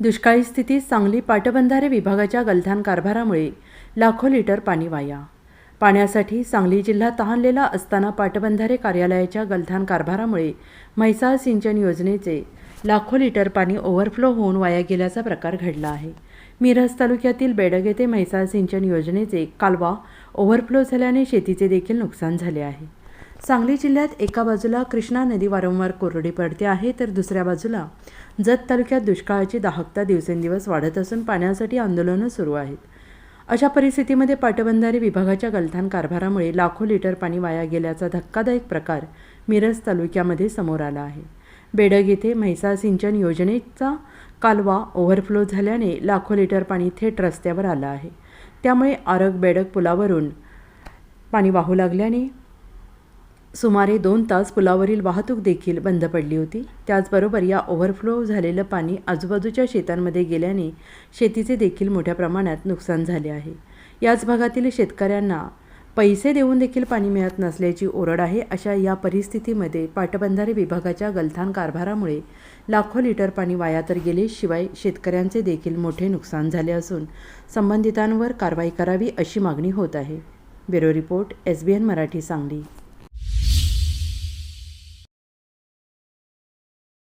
दुष्काळी स्थितीत सांगली पाटबंधारे विभागाच्या गलथान कारभारामुळे लाखो लिटर पाणी वाया. पाण्यासाठी सांगली जिल्हा तहानलेला असताना पाटबंधारे कार्यालयाच्या गलथान कारभारामुळे म्हैसाळ सिंचन योजनेचे लाखो लिटर पाणी ओव्हरफ्लो होऊन वाया गेल्याचा प्रकार घडला आहे. मिरज तालुक्यातील बेडग येथे म्हैसाळ सिंचन योजनेचे कालवा ओव्हरफ्लो झाल्याने शेतीचे देखील नुकसान झाले आहे. सांगली जिल्ह्यात एका बाजूला कृष्णा नदी वारंवार कोरडी पडते आहे तर दुसऱ्या बाजूला जत तालुक्यात दुष्काळाची दाहकता दिवसेंदिवस वाढत असून पाण्यासाठी आंदोलनं सुरू आहेत. अशा परिस्थितीमध्ये पाटबंधारे विभागाच्या गलथान कारभारामुळे लाखो लिटर पाणी वाया गेल्याचा धक्कादायक प्रकार मिरज तालुक्यामध्ये समोर आला आहे. बेडग येथे म्हैसाळ सिंचन योजनेचा कालवा ओव्हरफ्लो झाल्याने लाखो लिटर पाणी थेट रस्त्यावर आलं आहे. त्यामुळे आरग बेडग पुलावरून पाणी वाहू लागल्याने सुमारे दोन तास पुलावरील वाहतूक देखील बंद पडली होती. त्याचबरोबर या ओव्हरफ्लो झालेलं पाणी आजूबाजूच्या शेतांमध्ये गेल्याने शेतीचे देखील मोठ्या प्रमाणात नुकसान झाले आहे. याच भागातील शेतकऱ्यांना पैसे देऊन देखील पाणी मिळत नसल्याची ओरड आहे अशा या परिस्थितीमध्ये पाटबंधारे विभागाच्या गलथान कारभारामुळे लाखो लिटर पाणी वाया तर गेले शिवाय शेतकऱ्यांचे देखील मोठे नुकसान झाले असून संबंधितांवर कारवाई करावी अशी मागणी होत आहे. Bureau report S B N Marathi Sangli.